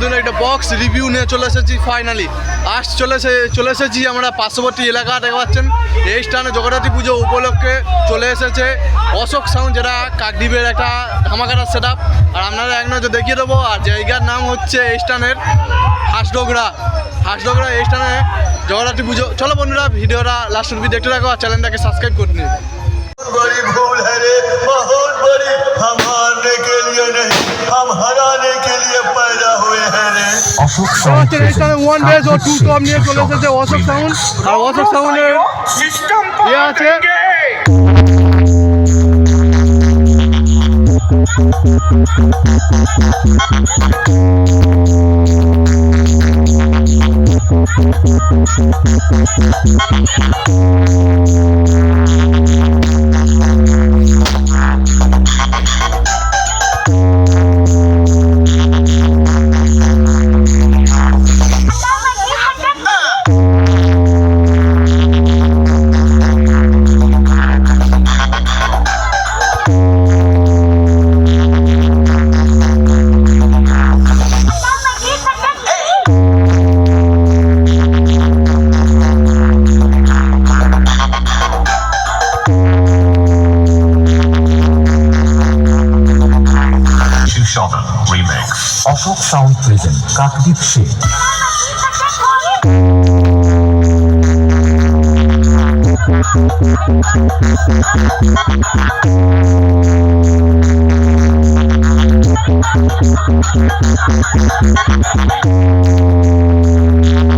নতুন একটা box review নিয়ে চলে এসেছি ফাইনালি আজ চলে এসে চলে এসেছি আমরা পার্শ্ববর্তী এলাকা, দেখতে পাচ্ছেন? এই স্থানে জগদ্ধাত্রী পুজো উপলক্ষে চলে এসেছে অশোক সাউন্ড যেটা কাকদ্বীপের একটা ধামাকাটা সেট আর আপনারা এক নজর দেখিয়ে দেবো, আর জায়গার নাম হচ্ছে এই স্থানের হাঁসডোগরা। হাঁসডোগরা এই স্থানে জগদ্ধাত্রী পুজো চলো বন্ধুরা, ভিডিওটা লাস্ট অব্দি দেখতে রাখো আর চ্যানেলটাকে সাবস্ক্রাইব করে নিন बड़ी भूल है रे बहुत बड़ी हम हारने के लिए नहीं हम हराने के लिए पैदा हुए हैं रे অশোক হচ্ছে এই স্থানে ওয়ান বেস ও টু টপ নিয়ে চলে এসেছে অশোক সাউন্ড আর অশোক সাউন্ডের ইয়ে আছে Shibsharan remix Ashok sound present Kakdwip Sheikh ना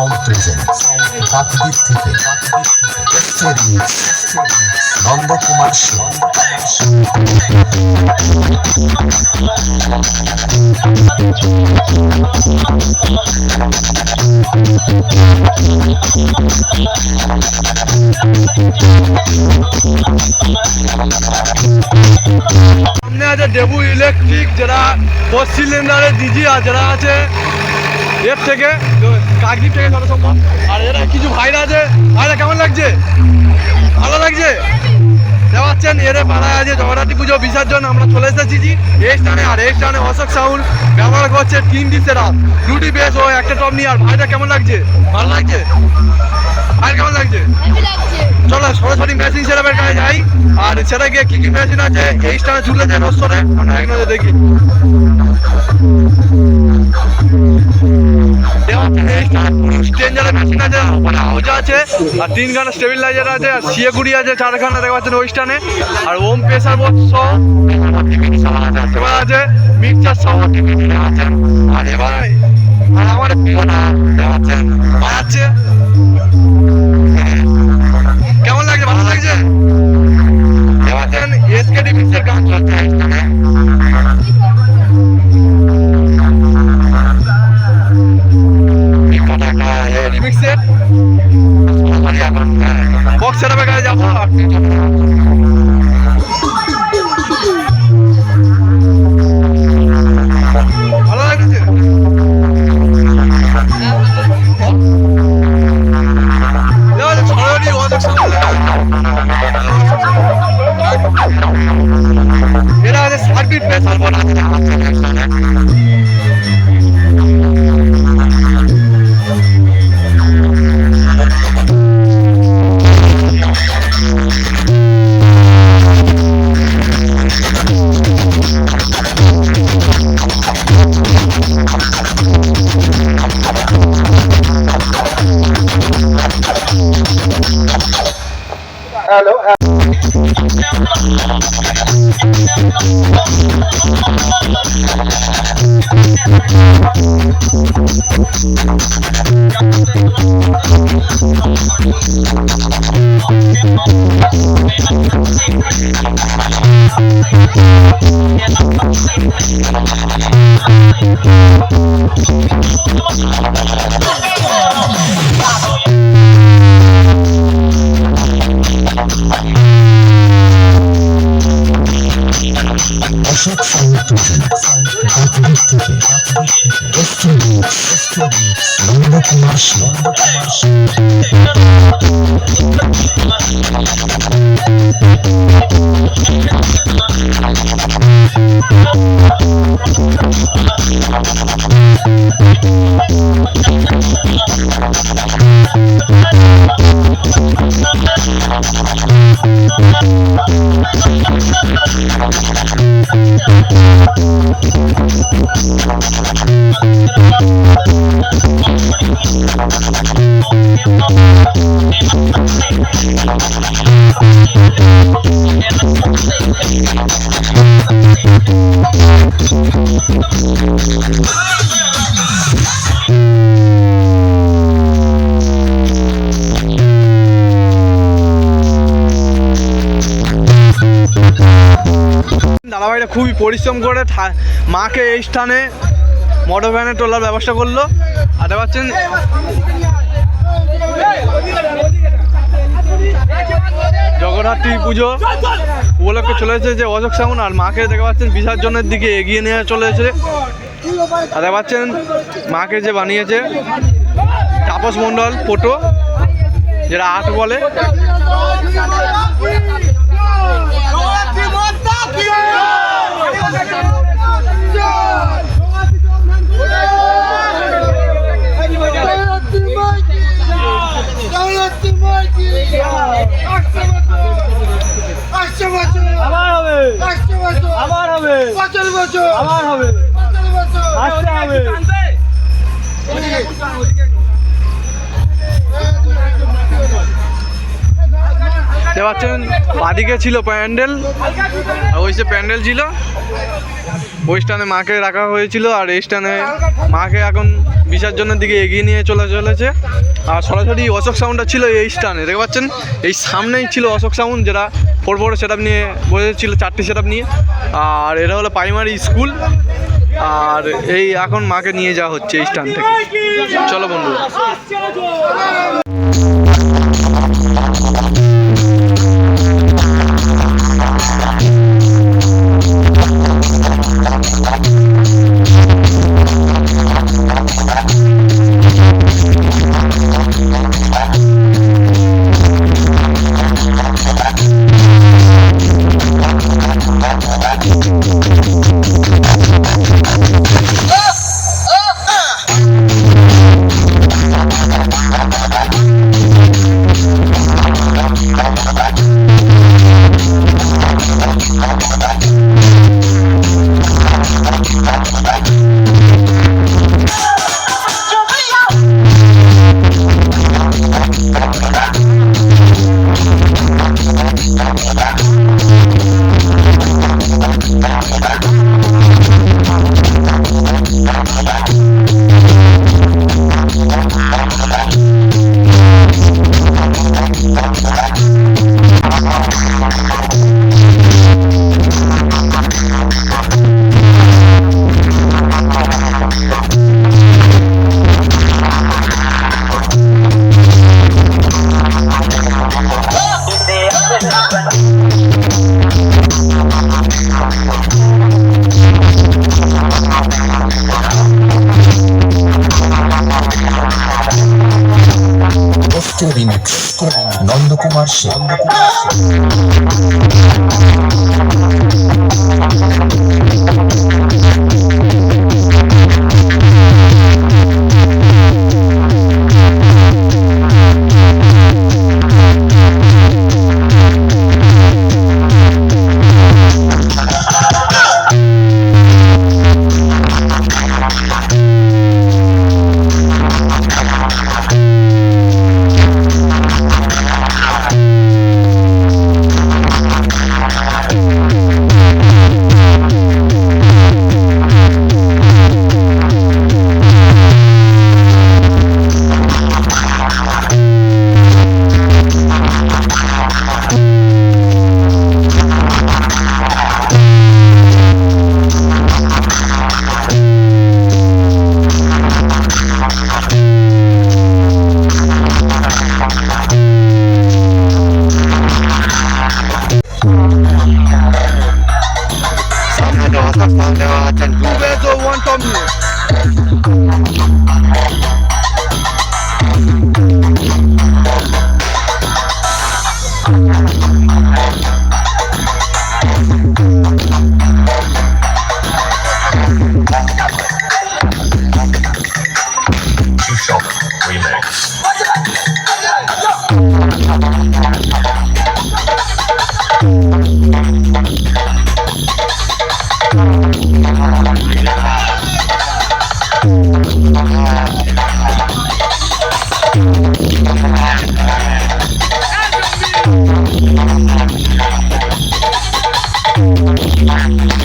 সাউন্ড প্রেজেন্ট কাকদ্বীপ থেকে নন্দকুমার শেখ সামনে আছে ডেবু ইলেকট্রিক যারা ফোর সিলিন্ডারের ডিজি যারা আছে এর থেকে কাকদ্বীপ থেকে যত সম্ভব। আর এরা কিছু ভাইরা আছে, ভাইরা কেমন লাগছে? ভালো লাগছে? দেখতে পাচ্ছেন এরে পাড়ায় আছে, জগন্নাথী পুজো, বিসর্জন, আমরা চলে এসেছি এই স্থানে, আর এই স্থানে অশোক সাউন্ড ব্যবহার করছে তিনটি সেরা। দুটি বেশ ও একটা টপ নিয়ে, আর ভাইটা কেমন লাগছে? ভালো লাগছে? ভাই, কেমন লাগছে? চলো, সরাসরি মেশিন সেরাপের কাছে যাই। আর সেটা গিয়ে কি কি মেশিন আছে? এই স্থানে ঝুলে যায় নশ্বরে আমরা এক নজর দেখি। আছে আর তিনখানা স্টেবিলাইজার আছে আর সিয়েগুড়ি আছে চারখানা দেখা পাচ্ছেন ওই আর ওম প্রেসার বক্স আছে মিক্সার আছে আর আমার দেখাচ্ছেন কেমন লাগছে ভালো লাগছে দেখাচ্ছেন এসকেডি গান চলছে বক্স সেটআপের কাছে যাব। Ashok studi Mundo Kumarsu Thank Nandakumar Singh দাদাভাইটা খুবই পরিশ্রম করে মাকে এই স্থানে মোটর ভ্যানে তোলার ব্যবস্থা করল। আর পাচ্ছেন, জগন্নাথী পুজো উপলক্ষে চলে এসেছে যে অশোক সাউন আর মাকে দেখতে পাচ্ছেন বিসর্জনের দিকে এগিয়ে নিয়ে চলে এসেছে। আর দেখতে পাচ্ছেন, মাকে যে বানিয়েছে তাপস মণ্ডল ফটো, যেটা আর্ট বলে। আবার হবে আবার হবে আবার হবে আসতে হবে দেখতে পাচ্ছেন, বাদিকে ছিল প্যান্ডেল, আর ওই যে প্যান্ডেল ছিল, ওই স্থানে মাকে রাখা হয়েছিল, আর এই স্থানে মাকে এখন বিসর্জনের দিকে এগিয়ে নিয়ে চলে চলেছে। আর সরাসরি অশোক সাউন্ডটা ছিল এই স্থানে, দেখতে পাচ্ছেন? এই সামনেই ছিল অশোক সাউন্ড যেটা ফোর ফোর সেট নিয়ে বসেছিল, চারটি সেট নিয়ে। আর এটা হলো প্রাইমারি স্কুল আর এই এখন মাকে নিয়ে যাওয়া হচ্ছে এই স্থান থেকে। চলো বন্ধু Thank you. Nandakumar Sen. Nandakumar bass O Wala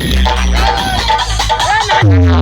na.